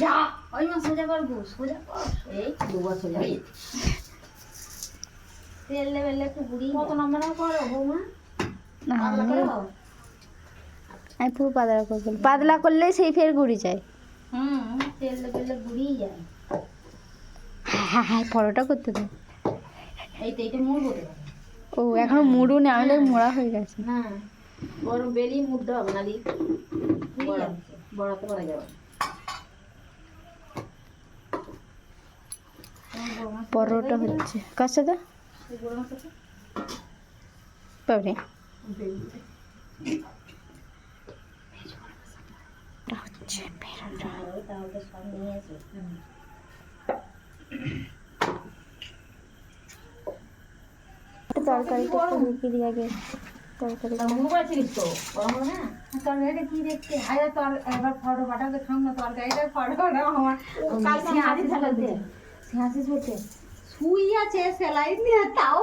যা ওই মা সোজা করব সোজা কর। এই দুবার সোজা। তেল লেবেলে একটু বুড়ি কত নম্বর করো বৌমা? পাতলা আমি পুরো পাতলা করে পাতলা করলেই সেই ফের গুড়ি যায়। হুম তেল যায়। হ্যাঁ হ্যাঁ পরোটা করতে দে। এই তো এইটা মুড়বো ও এখনও মুড়ু নেই আমি মোড়া হয়ে গেছে। না গরম বেলি মুড়তে হবে নালি বড়াতে করা যাবে। পরোটা হচ্ছে। কার সাথে? পাবনি হচ্ছে পেরোটা। তরকারিটা একটু ঢুকিয়ে দিই আগে। তরকারি। শুই আছে সেলাই নিয়ে তাও